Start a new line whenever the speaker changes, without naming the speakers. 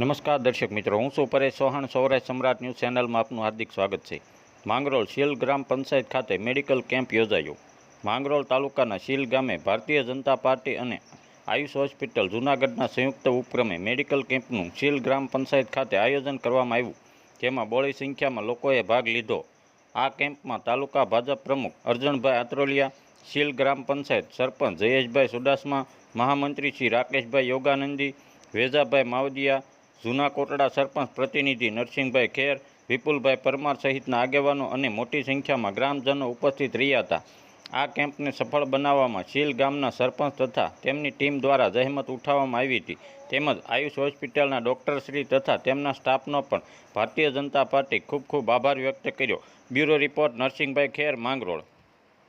નમસ્કાર દર્શક મિત્રો, હું છું પરેશ ચૌહાણ, સૌરાષ્ટ્ર સમ્રાટ ન્યૂઝ ચેનલમાં આપનું હાર્દિક સ્વાગત છે. માંગરોળ શીલ ગ્રામ પંચાયત ખાતે મેડિકલ કેમ્પ યોજાયો. માંગરોળ તાલુકાના શીલ ગામે ભારતીય જનતા પાર્ટી અને આયુષ હોસ્પિટલ જૂનાગઢના સંયુક્ત ઉપક્રમે મેડિકલ કેમ્પનું શીલ ગ્રામ પંચાયત ખાતે આયોજન કરવામાં આવ્યું, જેમાં બોળી સંખ્યામાં લોકોએ ભાગ લીધો. આ કેમ્પમાં તાલુકા ભાજપ પ્રમુખ અરજણભાઈ આત્રોલિયા, શીલ ગ્રામ પંચાયત સરપંચ જયેશભાઈ સુડાસમા, મહામંત્રી શ્રી રાકેશભાઈ યોગાનંદી, વેજાભાઈ માવદિયા જૂના કોટડા સરપંચ પ્રતિનિધિ નરસિંહભાઈ ખેર, વિપુલભાઈ પરમાર સહિતના આગેવાનો અને મોટી સંખ્યામાં ગ્રામજનો ઉપસ્થિત રહ્યા હતા. આ કેમ્પને સફળ બનાવવામાં શીલ ગામના સરપંચ તથા તેમની ટીમ દ્વારા જહેમત ઉઠાવવામાં આવી હતી. તેમજ આયુષ હોસ્પિટલના ડૉક્ટરશ્રી તથા તેમના સ્ટાફનો પણ ભારતીય જનતા પાર્ટી ખૂબ ખૂબ આભાર વ્યક્ત કર્યો. Bureau report Narsinhbhai Kher Mangrol.